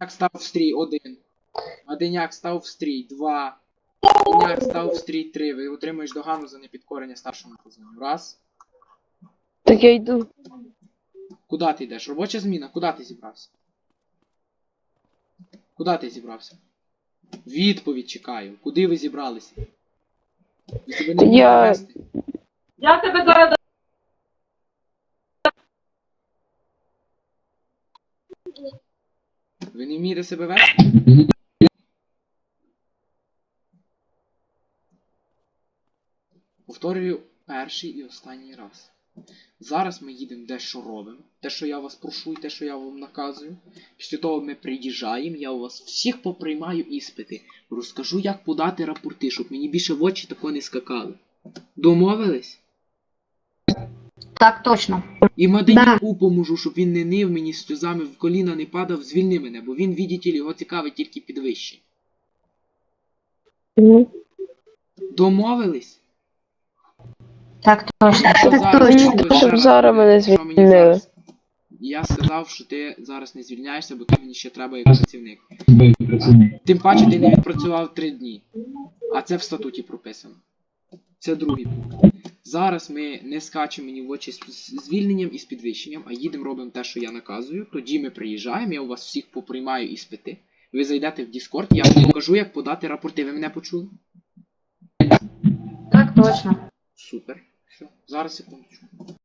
Одиняк став в стрій, один. Одиняк став в стрій, два. Одиняк став в стрій, три. Ви отримуєш догану за непідкорення старшому кузену. Раз. Так я йду. Куди ти йдеш? Робоча зміна, куди ти зібрався? Куди ти зібрався? Відповідь чекаю. Куди ви зібралися? Ви себе не я- вести? Я тебе зараз Ви не вмієте себе вести? Повторюю перший і останній раз. Зараз ми їдемо дещо робимо. Те, що я вас прошу, і те, що я вам наказую. Після того ми приїжджаємо, я у вас всіх поприймаю іспити. Розкажу, як подати рапорти, щоб мені більше в очі тако не скакали. Домовились? Так точно. І Маденяку поможу, щоб він не нив мені сльозами в коліна не падав, звільни мене, бо він, видите його цікавить тільки підвищення. Мгм. Домовились? Так точно. Що Так зараз точно. чули Щоб зараз мене звільнили. зараз? Я сказав, що ти зараз не звільняєшся, бо ти мені ще треба як працівник. Тим паче ти не відпрацював три дні. А це в статуті прописано. Це другий пункт. Зараз ми не скачемо мені в очі з звільненням і з підвищенням, а їдемо робимо те, що я наказую. Тоді ми приїжджаємо, я у вас всіх поприймаю іспити. Ви зайдете в Discord, я вам покажу, як подати рапорти. Ви мене почули? Так точно. Супер. Все. Зараз секундочку.